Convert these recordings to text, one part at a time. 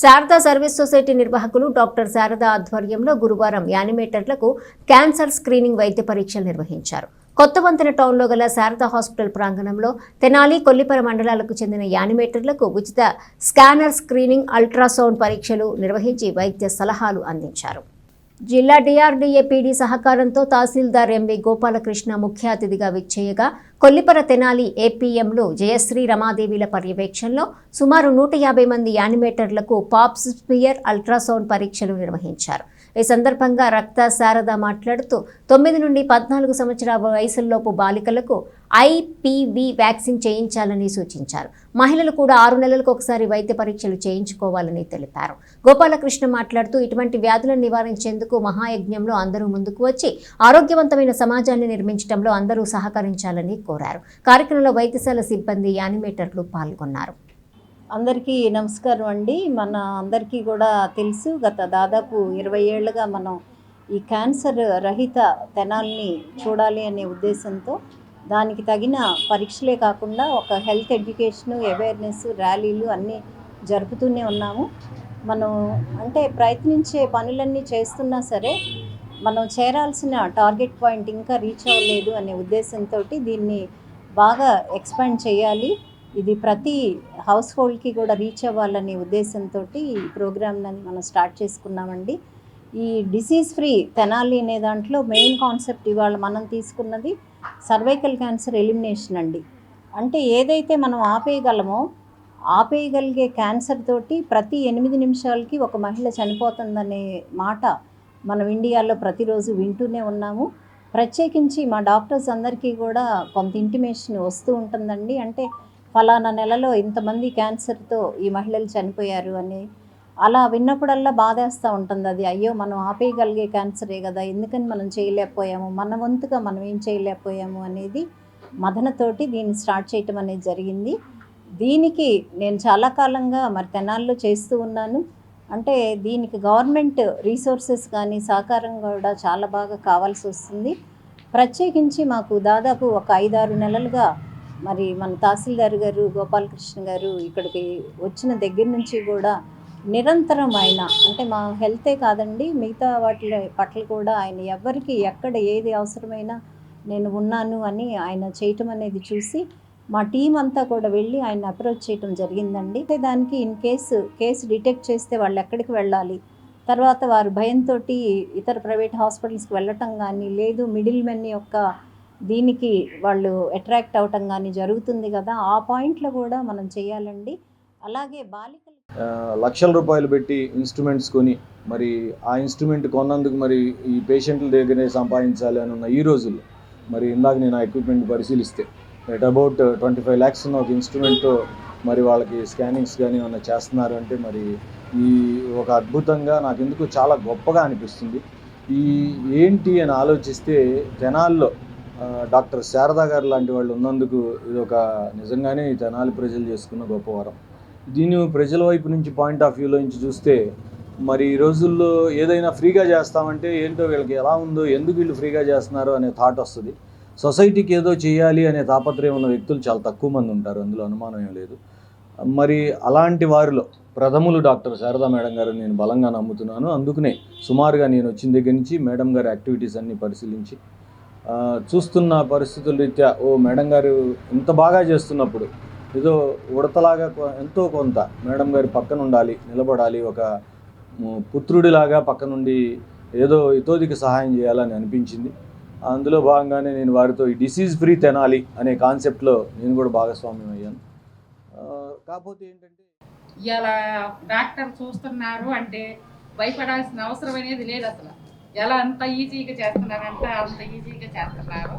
Sharada service society నిర్వాహకులు doctor Sharada ఆధ్వర్యంలో గురువారం యానిమేటర్లకు క్యాన్సర్ స్క్రీనింగ్ వైద్య పరీక్షలు నిర్వహించారు. కొత్త వంతెన టౌన్లో గల శారదా హాస్పిటల్ ప్రాంగణంలో తెనాలి కొల్లిపర మండలాలకు చెందిన యానిమేటర్లకు ఉచిత స్కానర్ స్క్రీనింగ్ అల్ట్రాసౌండ్ పరీక్షలు నిర్వహించి వైద్య సలహాలు అందించారు. జిల్లా డిఆర్డీఏ పీడీ సహకారంతో తహసీల్దార్ ఎంవి గోపాలకృష్ణ ముఖ్య అతిథిగా విచ్చేయగా కొల్లిపర తెనాలి ఏపీఎంలో జయశ్రీ రమాదేవిల పర్యవేక్షణలో సుమారు నూట యాభై మంది యానిమేటర్లకు పాప్స్ స్పియర్ అల్ట్రాసౌండ్ పరీక్షలు నిర్వహించారు. ఈ సందర్భంగా రక్త శారద మాట్లాడుతూ తొమ్మిది నుండి పద్నాలుగు సంవత్సరాల వయసులోపు బాలికలకు ఐపీవీ వ్యాక్సిన్ చేయించాలని సూచించారు. మహిళలు కూడా ఆరు నెలలకు ఒకసారి వైద్య పరీక్షలు చేయించుకోవాలని తెలిపారు. గోపాలకృష్ణ మాట్లాడుతూ ఇటువంటి వ్యాధులను నివారించేందుకు మహాయజ్ఞంలో అందరూ ముందుకు వచ్చి ఆరోగ్యవంతమైన సమాజాన్ని నిర్మించడంలో అందరూ సహకరించాలని కోరారు. కార్యక్రమంలో వైద్యశాల సిబ్బంది యానిమేటర్లు పాల్గొన్నారు. అందరికీ నమస్కారం అండి. మన అందరికీ కూడా తెలుసు గత దాదాపు ఇరవై ఏళ్ళుగా మనం ఈ క్యాన్సర్ రహిత తెనాల్ని చూడాలి అనే ఉద్దేశంతో దానికి తగిన పరీక్షలే కాకుండా ఒక హెల్త్ ఎడ్యుకేషను అవేర్నెస్ ర్యాలీలు అన్నీ జరుపుతూనే ఉన్నాము. మనం అంటే ప్రయత్నించే పనులన్నీ చేస్తున్నా సరే మనం చేరాల్సిన టార్గెట్ పాయింట్ ఇంకా రీచ్ అవ్వలేదు అనే ఉద్దేశంతో దీన్ని బాగా ఎక్స్పాండ్ చేయాలి. ఇది ప్రతి హౌస్ హోల్డ్కి కూడా రీచ్ అవ్వాలనే ఉద్దేశంతో ఈ ప్రోగ్రామ్ని మనం స్టార్ట్ చేసుకున్నామండి. ఈ డిసీజ్ ఫ్రీ తెనాలి అనే దాంట్లో మెయిన్ కాన్సెప్ట్ ఇవాళ మనం తీసుకున్నది సర్వైకల్ క్యాన్సర్ ఎలిమినేషన్ అండి. అంటే ఏదైతే మనం ఆపేయగలమో ఆపేయగలిగే క్యాన్సర్ తోటి ప్రతి ఎనిమిది నిమిషాలకి ఒక మహిళ చనిపోతుందనే మాట మనం ఇండియాలో ప్రతిరోజు వింటూనే ఉన్నాము. ప్రత్యేకించి మా డాక్టర్స్ అందరికీ కూడా కొంత ఇంటిమేషన్ వస్తూ ఉంటుందండి. అంటే ఫలానా నెలలో ఇంతమంది క్యాన్సర్తో ఈ మహిళలు చనిపోయారు అని అలా విన్నప్పుడల్లా బాధేస్తూ ఉంటుంది అది. అయ్యో మనం ఆపేయగలిగే క్యాన్సరే కదా ఎందుకని మనం చేయలేకపోయాము? మన వంతుగా మనం ఏం చేయలేకపోయాము అనేది మదనతోటి దీన్ని స్టార్ట్ చేయటం అనేది జరిగింది. దీనికి నేను చాలా కాలంగా మరి తెనాల్లో చేస్తూ ఉన్నాను. అంటే దీనికి గవర్నమెంట్ రీసోర్సెస్ కానీ సహకారం కూడా చాలా బాగా కావాల్సి వస్తుంది. ప్రత్యేకించి మాకు దాదాపు ఒక ఐదారు నెలలుగా మరి మన తహసీల్దార్ గారు గోపాలకృష్ణ గారు ఇక్కడికి వచ్చిన దగ్గర నుంచి కూడా నిరంతరం ఆయన అంటే మా హెల్తే కాదండి మిగతా వాటి పట్ల కూడా ఆయన ఎవరికి ఎక్కడ ఏది అవసరమైనా నేను ఉన్నాను అని ఆయన చేయటం అనేది చూసి మా టీం అంతా కూడా వెళ్ళి ఆయన అప్రోచ్ చేయటం జరిగిందండి. అయితే దానికి ఇన్ కేసు కేసు డిటెక్ట్ చేస్తే వాళ్ళు ఎక్కడికి వెళ్ళాలి? తర్వాత వారు భయంతో ఇతర ప్రైవేట్ హాస్పిటల్స్కి వెళ్ళటం కానీ లేదు మిడిల్ మెన్ యొక్క దీనికి వాళ్ళు అట్రాక్ట్ అవటం కానీ జరుగుతుంది కదా ఆ పాయింట్లో కూడా మనం చేయాలండి. అలాగే బాలికలు లక్షల రూపాయలు పెట్టి ఇన్స్ట్రుమెంట్స్ కొని మరి ఆ ఇన్స్ట్రుమెంట్ కొన్నందుకు మరి ఈ పేషెంట్ల దగ్గరే సంపాదించాలి అని ఉన్న ఈ రోజుల్లో మరి ఇందాక నేను ఆ ఎక్విప్మెంట్ పరిశీలిస్తే at about twenty five lakhs ఉన్న ఒక ఇన్స్ట్రుమెంట్ మరి వాళ్ళకి స్కానింగ్స్ కానీ ఏమైనా చేస్తున్నారు అంటే మరి ఈ ఒక అద్భుతంగా నాకు ఎందుకు చాలా గొప్పగా అనిపిస్తుంది. ఈ ఏంటి అని ఆలోచిస్తే తెనాల్లో డాక్టర్ శారదా గారు లాంటి వాళ్ళు ఉన్నందుకు ఇది ఒక నిజంగానే ఈ తెనాలి ప్రజలు చేసుకున్న గొప్ప వరం. దీన్ని ప్రజల వైపు నుంచి పాయింట్ ఆఫ్ వ్యూలో నుంచి చూస్తే మరి ఈ రోజుల్లో ఏదైనా ఫ్రీగా చేస్తామంటే ఏంటో వీళ్ళకి ఎలా ఉందో ఎందుకు వీళ్ళు ఫ్రీగా చేస్తున్నారు అనే థాట్ వస్తుంది. సొసైటీకి ఏదో చేయాలి అనే తాపత్రయం ఉన్న వ్యక్తులు చాలా తక్కువ మంది ఉంటారు అందులో అనుమానం ఏం లేదు. మరి అలాంటి వారిలో ప్రథములు డాక్టర్ శారదా మేడం గారు నేను బలంగా నమ్ముతున్నాను. అందుకనే సుమారుగా నేను వచ్చిన దగ్గర నుంచి మేడం గారి యాక్టివిటీస్ అన్ని పరిశీలించి చూస్తున్న పరిస్థితుల రీత్యా ఓ మేడం గారు ఇంత బాగా చేస్తున్నప్పుడు ఏదో ఉడతలాగా కొ- ఎంతో కొంత మేడం గారి పక్కన ఉండాలి నిలబడాలి ఒక ము- పుత్రుడిలాగా పక్కనుండి ఏదో ఇతోదికి సహాయం చేయాలని అనిపించింది. అందులో భాగంగానే నేను వారితో ఈ డిసీజ్ ఫ్రీ తెనాలి అనే కాన్సెప్ట్లో నేను కూడా భాగస్వామ్యం అయ్యాను కాకపోతే ఏంటంటే ఇలా డాక్టర్ చూస్తున్నారు అంటే భయపడాల్సిన అవసరం అనేది లేదు అసలు. ఎలా అంత ఈజీగా చేస్తున్నారంటే అంత ఈజీగా చేస్తున్నారు.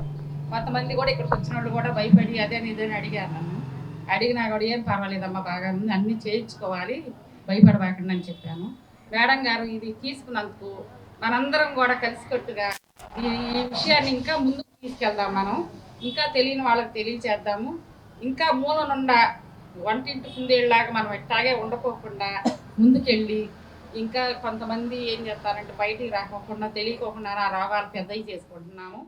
కొంతమంది కూడా ఇక్కడికి వచ్చిన వాళ్ళు కూడా భయపడి అదే ఇదని అడిగారు నన్ను. అడిగినా కూడా ఏం పర్వాలేదమ్మా బాగా ఉంది అన్నీ చేయించుకోవాలి భయపడబాకండి అని చెప్పాను. మేడం గారు ఇది తీసుకున్నందుకు మనందరం కూడా కలిసికట్టుగా ఈ ఈ విషయాన్ని ఇంకా ముందుకు తీసుకెళ్దాం మనం. ఇంకా తెలియని వాళ్ళకి తెలియచేద్దాము. ఇంకా మూలనుండా వంటింటి కుందేళ్ళలాగా మనం ఎట్టాగే ఉండకోకుండా ముందుకెళ్ళి ఇంకా కొంతమంది ఏం చేస్తారంటే బయటికి రాకోకుండా తెలియకోకుండా రావాలి రోగాలు పెద్దవి చేసుకుంటున్నాము.